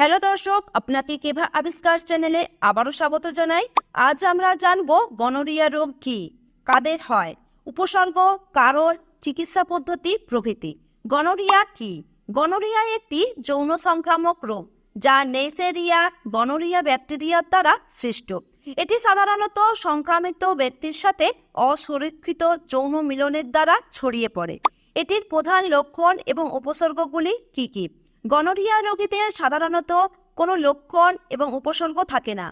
Hello দর্শক, আপনাকে কেভা আবিষ্কার চ্যানেলে আবারও স্বাগত জানাই। আজ আমরা জানব গনোরিয়া রোগ কি, কাদের হয়, উপসর্গ, কারণ, চিকিৎসা পদ্ধতি, প্রভৃতি। গনোরিয়া কি? গনোরিয়া একটি যৌন সংক্রামক রোগ, যা নেসেরিয়া গনোরিয়া ব্যাকটেরিয়ার দ্বারা সৃষ্ট। এটি সাধারণত সংক্রামিত ব্যক্তির সাথে অসুরক্ষিত যৌন মিলনের দ্বারা ছড়িয়ে পড়ে। এটির প্রধান লক্ষণ এবং উপসর্গগুলি কি কি? গনোরিয়া রোগীদের সাধারণত কোনো লক্ষণ এবং উপসর্গ থাকে না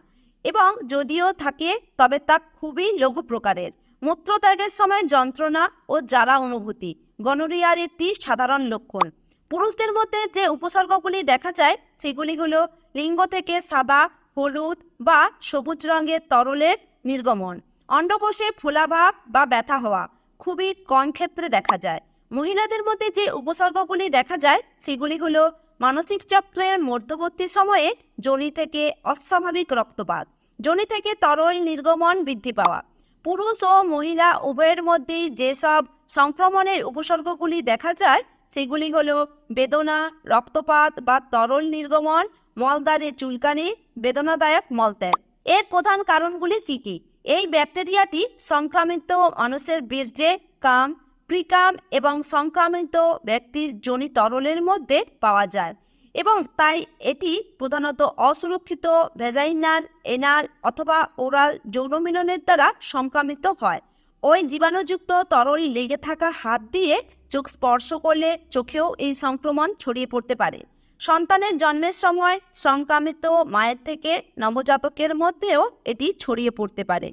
এবং যদিও থাকে, তবে তা খুবই লঘু প্রকারের মূত্রত্যাগের সময় যন্ত্রণা ও জ্বালা অনুভূতি গনোরিয়ার একটি সাধারণ লক্ষণ। পুরুষদের মধ্যে যে উপসর্গগুলি দেখা যায়, সেগুলি হলো লিঙ্গ থেকে সাদা, হলুদ বা সবুজ রঙের তরলের নির্গমন, অন্ডকোষে ফোলাভাব বা ব্যথা হওয়া, খুবই কম ক্ষেত্রে দেখা যায়। মহিলাদের মধ্যে যে উপসর্গগুলি দেখা যায়, সেগুলি হলো মানসিক চক্রের মধ্যবর্তী সময়ে যোনি থেকে অস্বাভাবিক রক্তপাত যোনি থেকে তরল নির্গমন বৃদ্ধি পাওয়া। পুরুষ ও মহিলা উভয়ের মধ্যেই যেসব সংক্রমণের উপসর্গগুলি দেখা যায়, সেগুলি হলো বেদনা, রক্তপাত বা তরল নির্গমন, মলদ্বারে চুলকানি, বেদনাদায়ক মলত্যাগ। এর প্রধান কারণগুলি কী কী? এই ব্যাকটেরিয়াটি সংক্রামিত মানুষের বীর্যে কাম প্রিকাম এবং সংক্রামিত ব্যক্তির যোনি তরলের মধ্যে পাওয়া যায় এবং তাই এটি প্রধানত অসুরক্ষিত ভেজাইনাল এনাল অথবা ওরাল যৌন মিলনের দ্বারা সংক্রামিত হয়। ওই জীবাণুযুক্ত তরল লেগে থাকা হাত দিয়ে চোখ স্পর্শ করলে চোখেও এই সংক্রমণ ছড়িয়ে পড়তে পারে। সন্তানের জন্মের সময় সংক্রামিত মায়ের থেকে নবজাতকের মধ্যেও এটি ছড়িয়ে পড়তে পারে।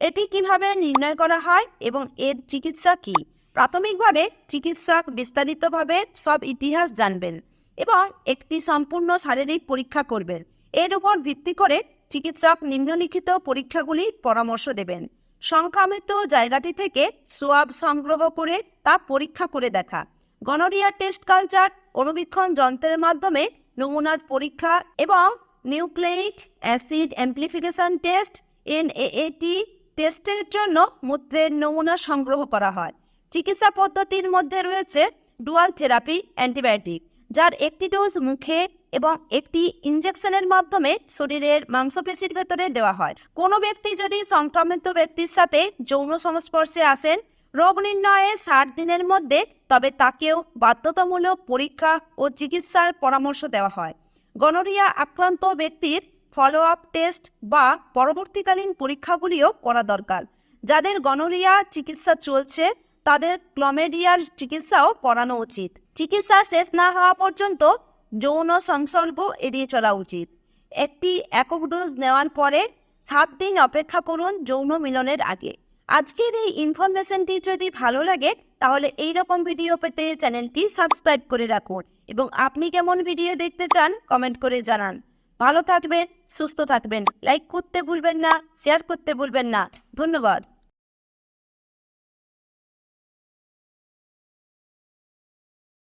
এটি কীভাবে নির্ণয় করা হয় এবং এর চিকিৎসা কী? প্রাথমিকভাবে চিকিৎসক বিস্তারিতভাবে সব ইতিহাস জানবেন এবং একটি সম্পূর্ণ শারীরিক পরীক্ষা করবেন। এর উপর ভিত্তি করে চিকিৎসক নিম্নলিখিত পরীক্ষাগুলির পরামর্শ দেবেন। সংক্রামিত জায়গাটি থেকে সোয়াব সংগ্রহ করে তা পরীক্ষা করে দেখা। গনোরিয়া টেস্ট কালচার অনুবীক্ষণ যন্ত্রের মাধ্যমে নমুনার পরীক্ষা এবং nucleic acid amplification test, NAAT টেস্টের জন্য মূত্রের নমুনা সংগ্রহ করা হয়। চিকিৎসা পদ্ধতির মধ্যে রয়েছে ডুয়াল থেরাপি অ্যান্টিবায়োটিক, যার একটি ডোজ মুখে এবং একটি ইনজেকশনের মাধ্যমে শরীরের মাংসপেশির ভেতরে দেওয়া হয়। কোনো ব্যক্তি যদি সংক্রমিত ব্যক্তির সাথে যৌন সংস্পর্শে আসেন, রোগ নির্ণয়ে ষাট দিনের মধ্যে তবে তাকেও বাধ্যতামূলক পরীক্ষা ও চিকিৎসার পরামর্শ দেওয়া হয়। গনোরিয়া আক্রান্ত ব্যক্তির ফলো আপ টেস্ট বা পরবর্তীকালীন পরীক্ষাগুলিও করা দরকার। যাদের গনোরিয়া চিকিৎসা চলছে তাদের ক্লমেডিয়ার চিকিৎসাও করানো উচিত। চিকিৎসা শেষ না হওয়া পর্যন্ত যৌন সংসর্গ এড়িয়ে চলা উচিত। একটি একক ডোজ নেওয়ার পরে সাত দিন অপেক্ষা করুন যৌন মিলনের আগে। আজকের এই ইনফরমেশনটি যদি ভালো লাগে, তাহলে এই রকম ভিডিও পেতে চ্যানেলটি সাবস্ক্রাইব করে রাখুন এবং আপনি কেমন ভিডিও দেখতে চান কমেন্ট করে জানান। ভালো থাকবেন, সুস্থ থাকবেন। লাইক করতে ভুলবেন না শেয়ার করতে ভুলবেন না। ধন্যবাদ।